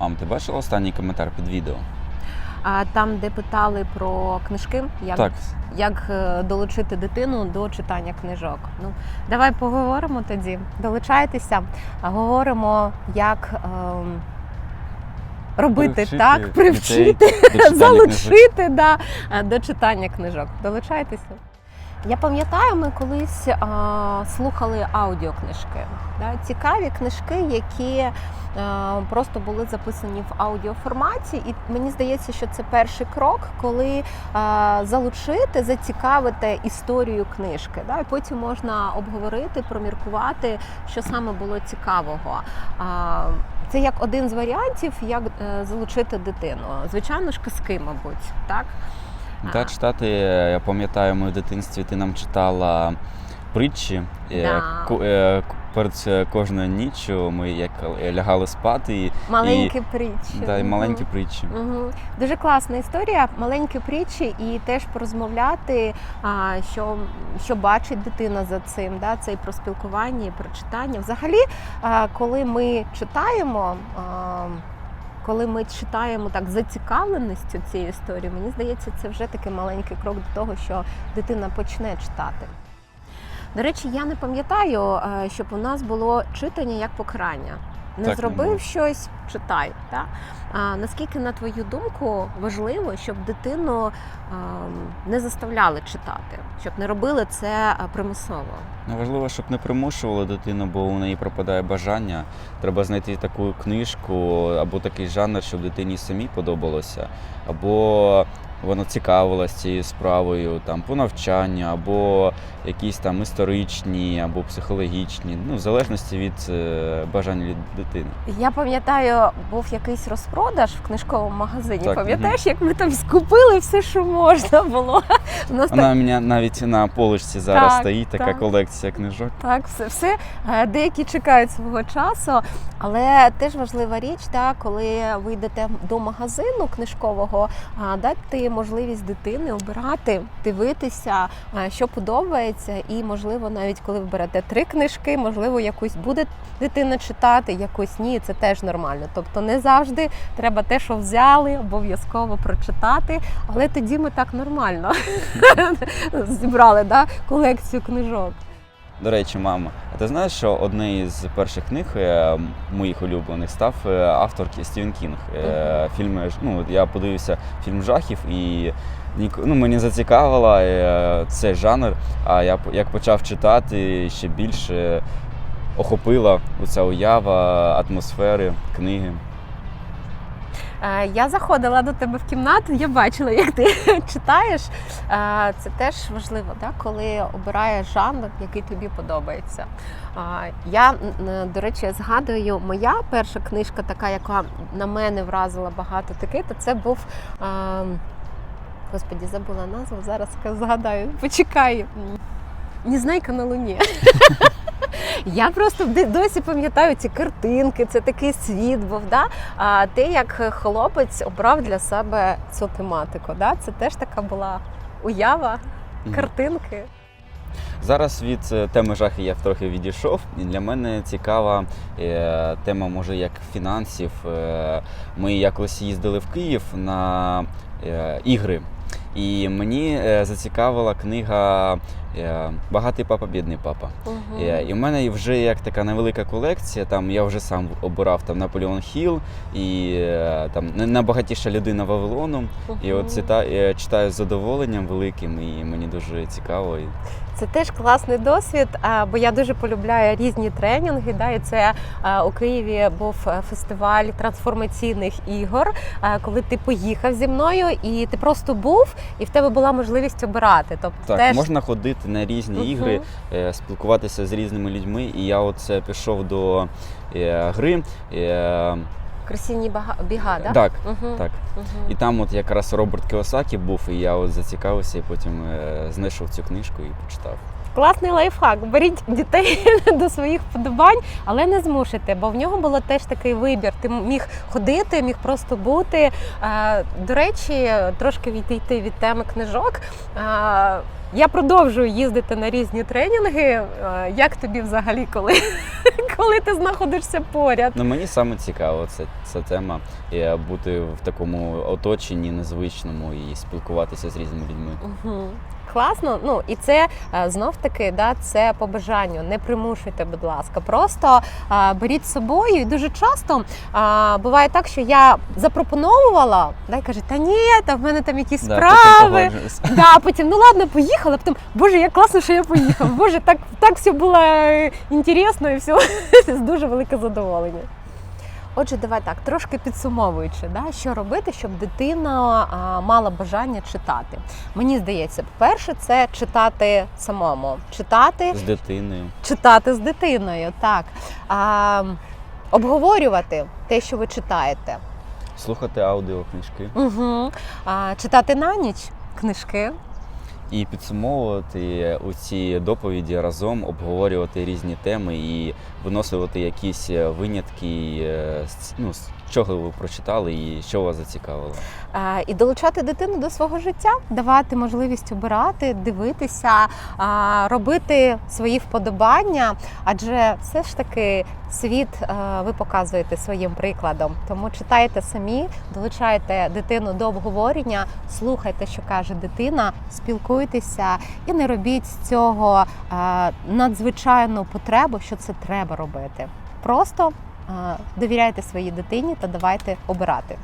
Мам, ти бачила останній коментар під відео? А там, де питали про книжки, як, Так, як е, долучити дитину до читання книжок. Ну, давай поговоримо тоді. Долучайтеся, а говоримо, як ем, робити Привчити так, дітей привчити, до читання книжок. залучити да, е, до читання книжок. Долучайтеся. Я пам'ятаю, ми колись а, слухали аудіокнижки. Да? Цікаві книжки, які а, просто були записані в аудіоформаті. І мені здається, що це перший крок, коли а, залучити, зацікавити історію книжки. Да? І потім можна обговорити, проміркувати, що саме було цікавого. А, це як один з варіантів, як е, залучити дитину. Звичайно ж, казки, мабуть, так. Та читати, е, я пам'ятаю, ми в дитинстві ти нам читала притчі. е, Да. е, Перед кожною ніччю ми як лягали спати і, Маленькі притчі. да, і маленькі притчі. Угу. Дуже класна історія, маленькі притчі, і теж порозмовляти, а, що, що бачить дитина за цим. Да? Це і про спілкування, і про читання. Взагалі, коли ми читаємо. Коли ми читаємо так зацікавленістю цієї історії, мені здається, це вже такий маленький крок до того, що дитина почне читати. До речі, я не пам'ятаю, е, щоб у нас було читання як покарання. Не Так, зробив щось, читай. Так? А наскільки, на твою думку, важливо, щоб дитину ем, не заставляли читати, щоб не робили це е, примусово? Ну, Важливо, щоб не примушували дитину, бо у неї пропадає бажання. Треба знайти таку книжку або такий жанр, щоб дитині самій подобалося, або вона цікавилась цією справою, там по навчанню, або якісь там історичні, або психологічні, ну в залежності від е, бажань від дитини. Я пам'ятаю, був якийсь розпродаж в книжковому магазині. Так, Пам'ятаєш, як ми там скупили все, що можна було. У нас Вона у мене навіть на поличці зараз Так, стоїть така так. колекція книжок. Так, все, все. Е, Деякі чекають свого часу, але теж важлива річ, так, коли ви йдете до магазину книжкового, дати можливість дитини обирати, дивитися, що подобається, і можливо, навіть коли ви берете три книжки, можливо, якусь буде дитина читати, якусь ні, це теж нормально. Тобто не завжди треба те, що взяли, обов'язково прочитати, але тоді ми так нормально зібрали да, колекцію книжок. До речі, мама, а ти знаєш, що одне із перших книг е, моїх улюблених став е, авторки Стівен Кінг. Е, Фільми, ну, я подивився фільм жахів і ну, мені зацікавило е, цей жанр. А я як почав читати, ще більше охопила ця уява атмосфери книги. Е, Я заходила до тебе в кімнату, я бачила, як ти читаєш. Е, Це теж важливо, да? коли обираєш жанр, який тобі подобається. Е, Я, до речі, згадую, моя перша книжка, така, яка на мене вразила багато таки, то це був. е, Господі, забула назву, зараз згадаю. Почекай. Незнайка на луні. Я просто досі пам'ятаю ці картинки, це такий світ був. Да? А те, як хлопець обрав для себе цю тематику, да? це теж така була уява, картинки. Зараз від е, теми жахи я трохи відійшов, і для мене цікава е, тема, може, як фінансів. Е, ми якось їздили в Київ на ігри, і мені зацікавила книга Багатий папа, бідний папа. Угу. Е, І в мене вже як така невелика колекція. Там я вже сам обирав там Наполеон Хіл і е, там «Не- найбагатіша людина Вавилону. І от цита, е, читаю з задоволенням великим, і мені дуже цікаво. Це теж класний досвід, бо я дуже полюбляю різні тренінги. Да, і це у Києві був е, фестиваль трансформаційних ігор, коли ти поїхав зі мною, і ти просто був, і в тебе була можливість обирати. Тобто Так, теж можна ходити на різні Мгм. ігри, е, спілкуватися з різними людьми. І я от е, пішов до е, гри. Е, красивні біга, да? Так, Угу. так. Угу. І там от якраз Роберт Кіосакі був, і я от зацікавився, і потім знайшов цю книжку і почитав. Класний лайфхак. Беріть дітей до своїх вподобань, але не змушуйте, бо в нього було теж такий вибір. Ти міг ходити, міг просто бути. Е, До речі, трошки відійти від теми книжок. Е, Я продовжую їздити на різні тренінги. Е, Як тобі взагалі, коли, коли коли ти знаходишся поряд. Ну мені саме цікаво ця, ця тема. І бути в такому оточенні незвичному і спілкуватися з різними людьми. Угу. Класно, ну і це знов таки, да, це по бажанню. Не примушуйте, будь ласка. Просто а, беріть з собою. І дуже часто а, буває так, що я запропонувала, да, і каже, та ні, та в мене там якісь Да, справи. погоджуюсь. Да, потім, ну ладно, поїхала, потім, боже, як класно, що я поїхав. Боже, так, так все було е, інтересно і все дуже велике задоволення. Отже, давай так, трошки підсумовуючи, да, що робити, щоб дитина а, мала бажання читати. Мені здається, перше, це читати самому, читати, З дитиною. читати з дитиною, так. А, обговорювати те, що ви читаєте. Слухати аудіокнижки Угу. А, читати на ніч книжки. І підсумовувати у ці доповіді разом, обговорювати різні теми і виносити якісь е, винятки, е, ну, з чого ви прочитали і що вас зацікавило. Е, і долучати дитину до свого життя, давати можливість обирати, дивитися, а, робити свої вподобання. Адже все ж таки світ е, ви показуєте своїм прикладом. Тому читайте самі, долучайте дитину до обговорення, слухайте, що каже дитина, спілкуйтеся і не робіть з цього е, надзвичайну потребу, що це треба робити. Просто е, довіряйте своїй дитині та давайте обирати.